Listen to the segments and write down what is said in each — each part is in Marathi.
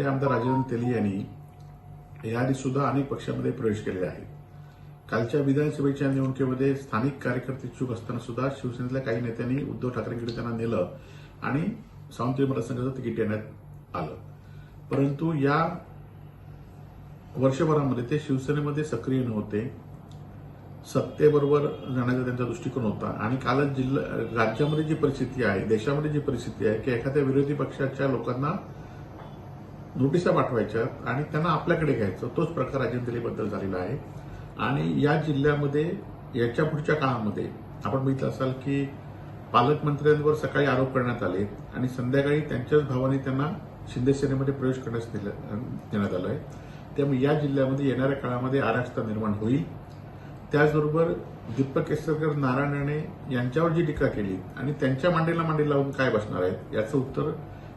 माजी आमदार राजेंद्र तेली यांनी याआधी सुद्धा अनेक पक्षामध्ये प्रवेश केलेले आहे. कालच्या विधानसभेच्या निवडणुकीमध्ये स्थानिक कार्यकर्ते इच्छुक असताना सुद्धा शिवसेनेतल्या काही नेत्यांनी उद्धव ठाकरेंकडे त्यांना नेलं आणि सावंतवाडी मतदारसंघाचं तिकीट देण्यात आलं. परंतु या वर्षभरामध्ये ते शिवसेनेमध्ये सक्रिय नव्हते. सत्तेबरोबर जाण्याचा त्यांचा दृष्टिकोन होता आणि कालच जिल्हा राज्यामध्ये जी परिस्थिती आहे देशामध्ये जी परिस्थिती आहे की एखाद्या विरोधी पक्षाच्या लोकांना नोटिसा पाठवायच्या आणि त्यांना आपल्याकडे घ्यायचं. तोच प्रकार अजिंठलेबद्दल झालेला आहे. आणि या जिल्ह्यामध्ये याच्या पुढच्या काळामध्ये आपण बघितलं असाल की पालकमंत्र्यांवर सकाळी आरोप करण्यात आले आणि संध्याकाळी त्यांच्याच भावाने त्यांना शिंदे सेनेमध्ये प्रवेश करण्यास देण्यात आलं आहे त्यामुळे या जिल्ह्यामध्ये येणाऱ्या काळामध्ये अराजकता निर्माण होईल. त्याचबरोबर दीपक केसरकर नारायण राणे यांच्यावर जी टीका केली आणि त्यांच्या मांडीला मांडी लावून काय बसणार आहेत याचं उत्तर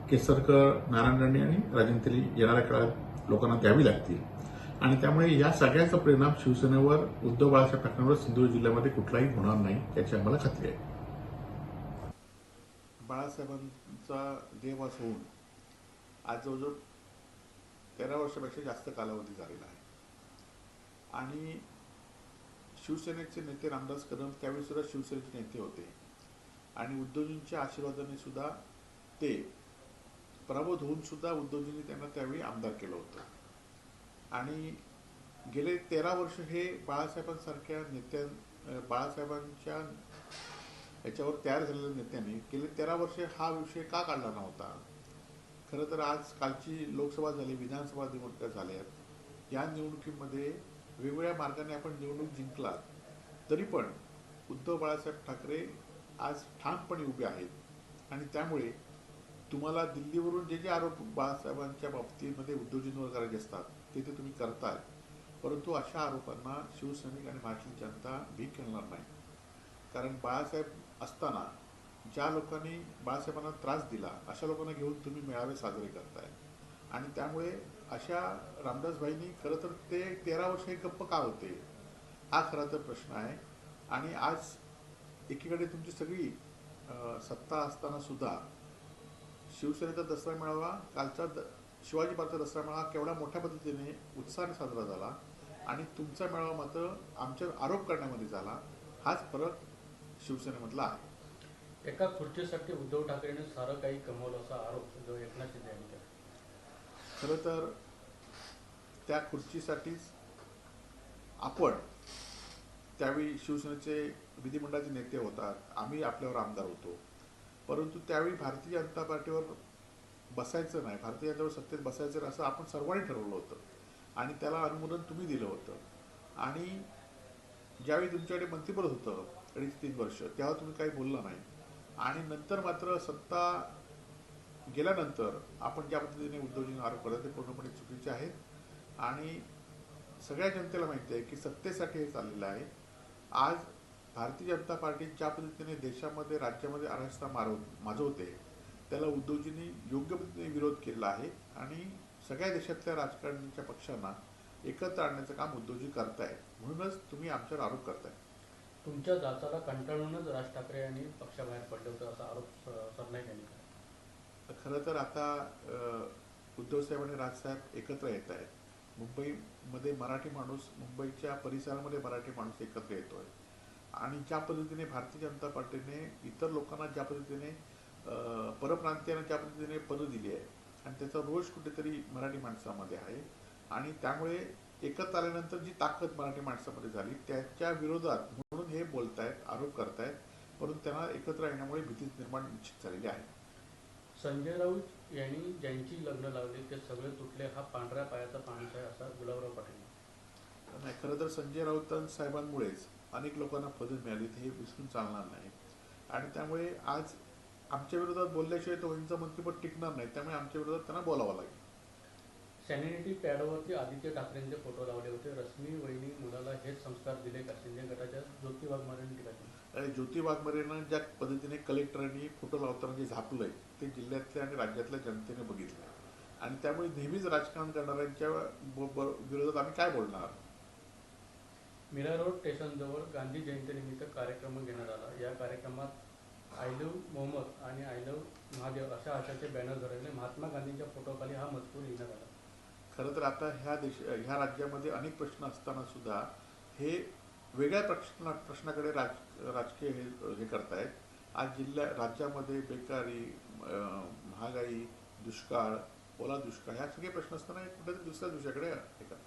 केसरकर नारायण आणि राजेंद्र येणाऱ्या काळात लोकांना द्यावी लागतील. आणि त्यामुळे या सगळ्याचा परिणाम शिवसेनेवर उद्धव बाळासाहेब ठाकरेंवर सिंधुदुर्ग जिल्ह्यामध्ये कुठलाही होणार नाही याची आम्हाला खात्री आहे. बाळासाहेबांचा देहवास होऊन आज जवळजवळ तेरा वर्षापेक्षा जास्त कालावधी झालेला आहे. आणि शिवसेनेचे नेते रामदास कदम त्यावेळी सुद्धा शिवसेनेचे नेते होते. आणि उद्धवजींच्या आशीर्वादाने सुद्धा ते पराभूत होऊन सुद्धा उद्धवजींनी त्यांना त्यावेळी आमदार केलं होतं. आणि गेले तेरा वर्ष हे बाळासाहेबांसारख्या नेत्या बाळासाहेबांच्या याच्यावर तयार झालेल्या नेत्यांनी गेले तेरा वर्ष हा विषय का काढला नव्हता? खरं तर आज कालची लोकसभा झाली विधानसभा निवडणुका झाल्यात या निवडणुकीमध्ये वेगवेगळ्या मार्गाने आपण निवडणूक जिंकला तरी पण उद्धव बाळासाहेब ठाकरे आज ठामपणे उभे आहेत. आणि त्यामुळे तुम्हाला दिल्लीवरून जे जे आरोप बाळासाहेबांच्या बाबतीमध्ये उद्धवजींवर करायचे असतात ते ते तुम्ही करताय. परंतु अशा आरोपांना शिवसैनिक आणि महाराष्ट्र जनता भीक घालणार नाही. कारण बाळासाहेब असताना ज्या लोकांनी बाळासाहेबांना त्रास दिला अशा लोकांना घेऊन तुम्ही मेळावे साजरे करताय. आणि त्यामुळे अशा रामदासभाईंनी खरं तर ते तेरा वर्ष हे गप्प का होते? हा खरा तर प्रश्न आहे. आणि आज एकीकडे तुमची सगळी सत्ता असताना सुद्धा शिवसेनेचा दसरा मेळावा कालचा द शिवाजी पार्कचा दसरा मेळावा केवढ्या मोठ्या पद्धतीने उत्साहाने साजरा झाला आणि तुमचा मेळावा मात्र आमच्या आरोप करण्यामध्ये झाला हाच फरक शिवसेनेमधला आहे. एका खुर्चीसाठी उद्धव ठाकरेने सारं काही कमवलं असा आरोप जो एकनाथ शिंदे यांनी केला. खरं तर त्या खुर्चीसाठीच आपण त्यावेळी शिवसेनेचे विधिमंडळाचे नेते होतात आम्ही आपल्यावर आमदार होतो. परंतु त्यावेळी भारतीय जनता पार्टीवर बसायचं नाही. भारतीय जनता सत्तेत बसायचं नाही असं आपण सर्वांनी ठरवलं होतं. आणि त्याला अनुमोदन तुम्ही दिलं होतं. आणि ज्यावेळी तुमच्याकडे मंत्रिपद होतं अडीच तीन वर्ष तेव्हा तुम्ही काही बोलला नाही. आणि नंतर मात्र सत्ता गेल्यानंतर आपण ज्या पद्धतीने उद्धवजींना आरोप करतात ते पूर्णपणे चुकीचे आहेत. आणि सगळ्या जनतेला माहिती आहे की सत्तेसाठी हे चाललेलं आहे. आज भारतीय जनता पार्टी ज्या पद्धतीने देशामध्ये राज्यामध्ये अराजकता मारव माजवते. त्याला उद्धवजींनी योग्य पद्धतीने विरोध केला आहे आणि सगळ्या देशातल्या राजकारण्यांच्या पक्षांना एकत्र आणण्याचं काम उद्धवजी करतायत. म्हणूनच तुम्ही आमच्यावर आरोप करताय. तुमच्या जाचाला कंटाळूनच राज ठाकरे यांनी पक्षाबाहेर पडले होते असा आरोप सरनाईक यांनी केला. खरं तर आता उद्धवसाहेब आणि राजसाहेब एकत्र येत आहेत. मुंबईमध्ये मराठी माणूस मुंबईच्या परिसरामध्ये मराठी माणूस एकत्र येतोय. आणि ज्या पद्धतीने भारतीय जनता पार्टीने इतर लोकांना ज्या पद्धतीने परप्रांतीयांना ज्या पद्धतीने पदं दिली आहे आणि त्याचा रोष कुठेतरी मराठी माणसामध्ये आहे आणि त्यामुळे एकत्र आल्यानंतर जी ताकद मराठी माणसामध्ये झाली त्याच्या विरोधात म्हणून हे बोलतायत आरोप करतायत परंतु त्यांना एकत्र येण्यामुळे भीती निर्माण निश्चित झालेली आहे. संजय राऊत यांनी ज्यांची लग्न लावली ते सगळे तुटले हा पांढऱ्या पायाचा आहे असा गुलाबराव पाटील. नाही खरं तर संजय राऊत साहेबांमुळेच अनेक लोकांना पदं मिळालीत हे विसरून चालणार नाही. आणि त्यामुळे आज आमच्या विरोधात बोलल्याशिवाय तो वहिनीचं मंत्रिपद टिकणार नाही. त्यामुळे आमच्या विरोधात त्यांना बोलावं लागेल. सॅनिटरी पॅडवरती आदित्य ठाकरेंचे फोटो लावले होते. रश्मी वहिनी मुलाला हेच संस्कार दिले का? शिंदे गटाच्या ज्योती वाघमारेंनी टीका केली आणि ज्योती वाघमारेनं ज्या पद्धतीने कलेक्टरांनी फोटो लावताना जे झापलंय ते जिल्ह्यातल्या आणि राज्यातल्या जनतेने बघितलं आणि त्यामुळे नेहमीच राजकारण करणाऱ्यांच्या विरोधात आम्ही काय बोलणार? मीरा रोड स्टेशनजवळ गांधी जयंतीनिमित्त कार्यक्रम घेण्यात आला. या कार्यक्रमात आय लव्ह मोहम्मद आणि आय लव्ह महादेव अशा आशाचे बॅनर धरले. महात्मा गांधींच्या फोटोखाली हा मजकूर लिहिण्यात आला. खरं तर आता ह्या देश ह्या राज्यामध्ये अनेक प्रश्न असताना सुद्धा हे वेगळ्या प्रश्न प्रश्नाकडे राज राजकीय हे हे करतायत. आज जिल्ह्या राज्यामध्ये बेकारी महागाई दुष्काळ ओला दुष्काळ ह्या सगळे प्रश्न असताना कुठेतरी दुसऱ्या दिवसाकडे हे करतात.